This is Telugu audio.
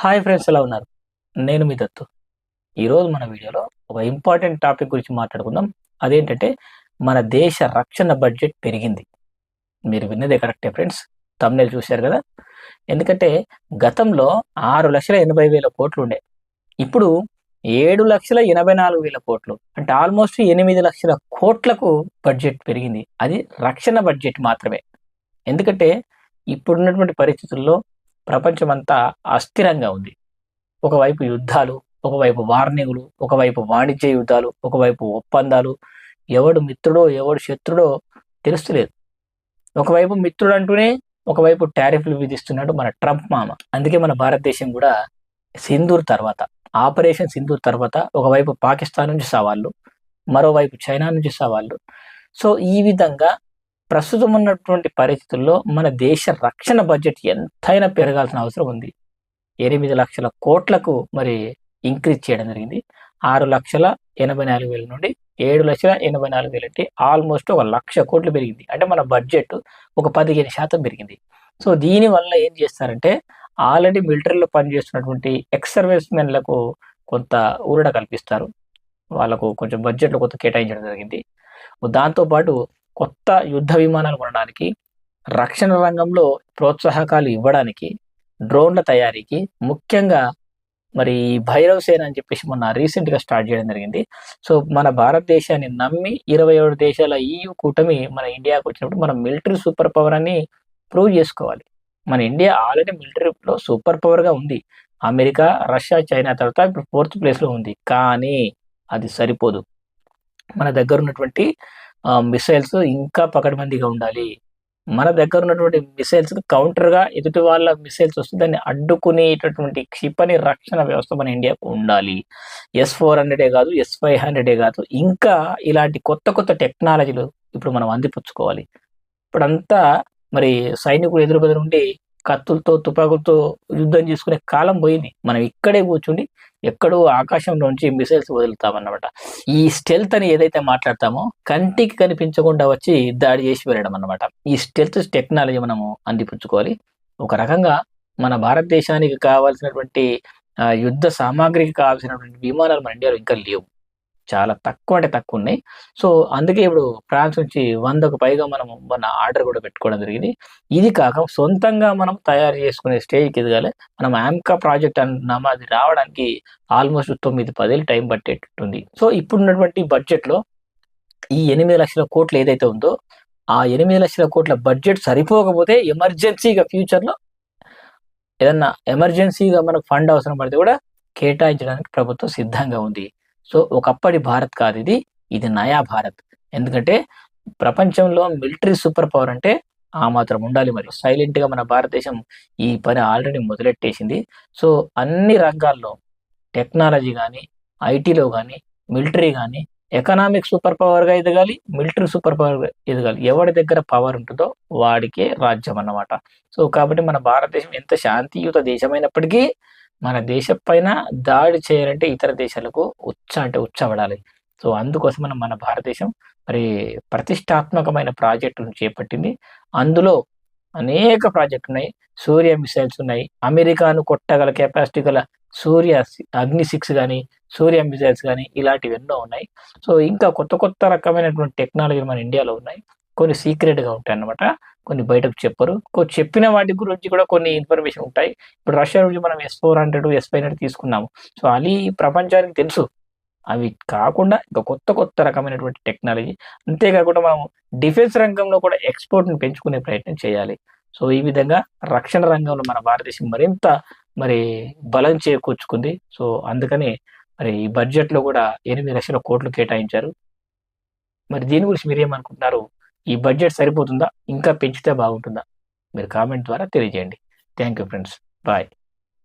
హాయ్ ఫ్రెండ్స్ ఎలా ఉన్నారు? నేను మీ దత్తు. ఈరోజు మన వీడియోలో ఒక ఇంపార్టెంట్ టాపిక్ గురించి మాట్లాడుకుందాం. అదేంటంటే మన దేశ రక్షణ బడ్జెట్ పెరిగింది. మీరు విన్నదే కరెక్టే ఫ్రెండ్స్ తమ్నేలు చూశారు కదా? ఎందుకంటే గతంలో ఆరు లక్షల ఎనభై వేల కోట్లు ఉండే. ఇప్పుడు ఏడు లక్షల ఎనభై నాలుగు వేల కోట్లు అంటే ఆల్మోస్ట్ ఎనిమిది లక్షల కోట్లకు బడ్జెట్ పెరిగింది. అది రక్షణ బడ్జెట్ మాత్రమే. ఎందుకంటే ఇప్పుడున్నటువంటి పరిస్థితుల్లో ప్రపంచమంతా అస్థిరంగా ఉంది. ఒకవైపు యుద్ధాలు ఒకవైపు వార్నింగులు ఒకవైపు వాణిజ్య యుద్ధాలు ఒకవైపు ఒప్పందాలు. ఎవడు మిత్రుడో ఎవడు శత్రుడో తెలుస్తలేదు. ఒకవైపు మిత్రుడు అంటూనే ఒకవైపు టారిఫ్లు విధిస్తున్నాడు మన ట్రంప్ మామ. అందుకే మన భారతదేశం కూడా సింధూర్ తర్వాత. ఆపరేషన్ సింధూర్ తర్వాత ఒకవైపు పాకిస్తాన్ నుంచి సవాళ్ళు మరోవైపు చైనా నుంచి సవాళ్ళు. సో ఈ విధంగా ప్రస్తుతం ఉన్నటువంటి పరిస్థితుల్లో మన దేశ రక్షణ బడ్జెట్ ఎంతైనా పెరగాల్సిన అవసరం ఉంది. ఎనిమిది లక్షల కోట్లకు మరి ఇంక్రీజ్ చేయడం జరిగింది. ఆరు లక్షల ఎనభై నాలుగు వేల నుండి ఏడు లక్షల ఎనభై నాలుగు వేలు అంటే ఆల్మోస్ట్ ఒక లక్ష కోట్లు పెరిగింది. అంటే మన బడ్జెట్ ఒక పదిహేను శాతం పెరిగింది. సో దీనివల్ల ఏం చేస్తారంటే ఆల్రెడీ మిలిటరీలో పనిచేస్తున్నటువంటి ఎక్స్ సర్వీస్ మెన్లకు కొంత ఊరట కల్పిస్తారు. వాళ్ళకు కొంచెం బడ్జెట్లో కొంత కేటాయించడం జరిగింది. దాంతోపాటు కొత్త యుద్ధ విమానాలు కొనడానికి రక్షణ రంగంలో ప్రోత్సాహకాలు ఇవ్వడానికి డ్రోన్ల తయారీకి ముఖ్యంగా మరి భైరవ్ సేన అని చెప్పేసి మొన్న రీసెంట్గా స్టార్ట్ చేయడం జరిగింది. సో మన భారతదేశాన్ని నమ్మి ఇరవై ఏడు దేశాల ఈయు కూటమి మన ఇండియాకు వచ్చినప్పుడు మనం మిలిటరీ సూపర్ పవర్ అని ప్రూవ్ చేసుకోవాలి. మన ఇండియా ఆల్రెడీ మిలిటరీలో సూపర్ పవర్గా ఉంది. అమెరికా రష్యా చైనా తర్వాత ఇప్పుడు ఫోర్త్ ప్లేస్లో ఉంది. కానీ అది సరిపోదు. మన దగ్గర ఉన్నటువంటి మిసైల్స్ ఇంకా పకడ్బందీగా ఉండాలి. మన దగ్గర ఉన్నటువంటి మిసైల్స్ కౌంటర్గా ఎదుటి వాళ్ళ మిసైల్స్ వస్తే దాన్ని అడ్డుకునేటటువంటి క్షిపణి రక్షణ వ్యవస్థ మన ఇండియాకు ఉండాలి. ఎస్ ఫోర్ హండ్రెడే కాదు ఎస్ ఫైవ్ హండ్రెడే కాదు ఇంకా ఇలాంటి కొత్త కొత్త టెక్నాలజీలు ఇప్పుడు మనం అందిపుచ్చుకోవాలి. ఇప్పుడంతా మరి సైనికులు ఎదురు ఉండి కత్తులతో తుపాకులతో యుద్ధం చేసుకునే కాలం పోయింది. మనం ఇక్కడే కూర్చుండి ఎక్కడో ఆకాశంలోంచి మిసైల్స్ వదులుతామన్నమాట. ఈ స్టెల్త్ అని ఏదైతే మాట్లాడతామో కంటికి కనిపించకుండా వచ్చి దాడి చేసి వెళ్ళడం అన్నమాట. ఈ స్టెల్త్ టెక్నాలజీ మనము అందిపుచ్చుకోవాలి. ఒక రకంగా మన భారతదేశానికి కావాల్సినటువంటి యుద్ధ సామాగ్రికి కావాల్సినటువంటి విమానాలు మన ఇండియాలో ఇంకా లేవు. చాలా తక్కువ అంటే తక్కువ ఉన్నాయి. సో అందుకే ఇప్పుడు ఫ్రాన్స్ నుంచి వందకు పైగా మనం మన ఆర్డర్ కూడా పెట్టుకోవడం జరిగింది. ఇది కాక సొంతంగా మనం తయారు చేసుకునే స్టేజ్కి ఎదగాలి. మనం ఆమ్కా ప్రాజెక్ట్ అన్నామా అది రావడానికి ఆల్మోస్ట్ తొమ్మిది పదేళ్ళు టైం పట్టేటట్టుంది. సో ఇప్పుడున్నటువంటి బడ్జెట్లో ఈ ఎనిమిది లక్షల కోట్లు ఏదైతే ఉందో ఆ ఎనిమిది లక్షల కోట్ల బడ్జెట్ సరిపోకపోతే ఎమర్జెన్సీగా ఫ్యూచర్లో ఏదన్నా ఎమర్జెన్సీగా మనకు ఫండ్ అవసరం పడితే కూడా కేటాయించడానికి ప్రభుత్వం సిద్ధంగా ఉంది. సో ఒకప్పటి భారత్ కాదు ఇది. ఇది నయా భారత్. ఎందుకంటే ప్రపంచంలో మిలిటరీ సూపర్ పవర్ అంటే ఆ మాత్రం ఉండాలి మరి. సైలెంట్గా మన భారతదేశం ఈ పని ఆల్రెడీ మొదలెట్టేసింది. సో అన్ని రంగాల్లో టెక్నాలజీ కానీ ఐటీలో కానీ మిలిటరీ కానీ ఎకనామిక్ సూపర్ పవర్గా ఎదగాలి మిలిటరీ సూపర్ పవర్గా ఎదగాలి. ఎవరి దగ్గర పవర్ ఉంటుందో వాడికే రాజ్యం అన్నమాట. సో కాబట్టి మన భారతదేశం ఎంత శాంతియుత దేశమైనప్పటికీ మన దేశం పైన దాడి చేయాలంటే ఇతర దేశాలకు ఉచ్చ అంటే ఉచ్చబడాలి సో అందుకోసం మనం మన భారతదేశం మరి ప్రతిష్టాత్మకమైన ప్రాజెక్టులను చేపట్టింది. అందులో అనేక ప్రాజెక్టులు ఉన్నాయి. సూర్య మిసైల్స్ ఉన్నాయి. అమెరికాను కొట్టగల కెపాసిటీ గల సూర్య అగ్ని సిక్స్ కానీ సూర్య మిసైల్స్ కానీ ఇలాంటివి ఎన్నో ఉన్నాయి. సో ఇంకా కొత్త కొత్త రకమైనటువంటి టెక్నాలజీలు మన ఇండియాలో ఉన్నాయి. కొన్ని సీక్రెట్గా ఉంటాయి అన్నమాట కొన్ని బయటకు చెప్పరు. చెప్పిన వాటి గురించి కూడా కొన్ని ఇన్ఫర్మేషన్ ఉంటాయి. ఇప్పుడు రష్యా నుంచి మనం S four hundred S five hundred తీసుకున్నాము. సో అది ప్రపంచానికి తెలుసు. అవి కాకుండా ఇంకా కొత్త కొత్త రకమైనటువంటి టెక్నాలజీ. అంతేకాకుండా మనం డిఫెన్స్ రంగంలో కూడా ఎక్స్పోర్ట్ని పెంచుకునే ప్రయత్నం చేయాలి. సో ఈ విధంగా రక్షణ రంగంలో మన భారతదేశం మరింత మరి బలం చేకూర్చుకుంది. సో అందుకనే మరి ఈ బడ్జెట్లో కూడా ఎనిమిది లక్షల కోట్లు కేటాయించారు. మరి దీని గురించి మీరు ఏమనుకుంటున్నారు ఈ బడ్జెట్ సరిపోతుందా? ఇంకా పెంచితే బాగుంటుందా? మీరు కామెంట్ ద్వారా తెలియజేయండి. Thank you friends. బాయ్.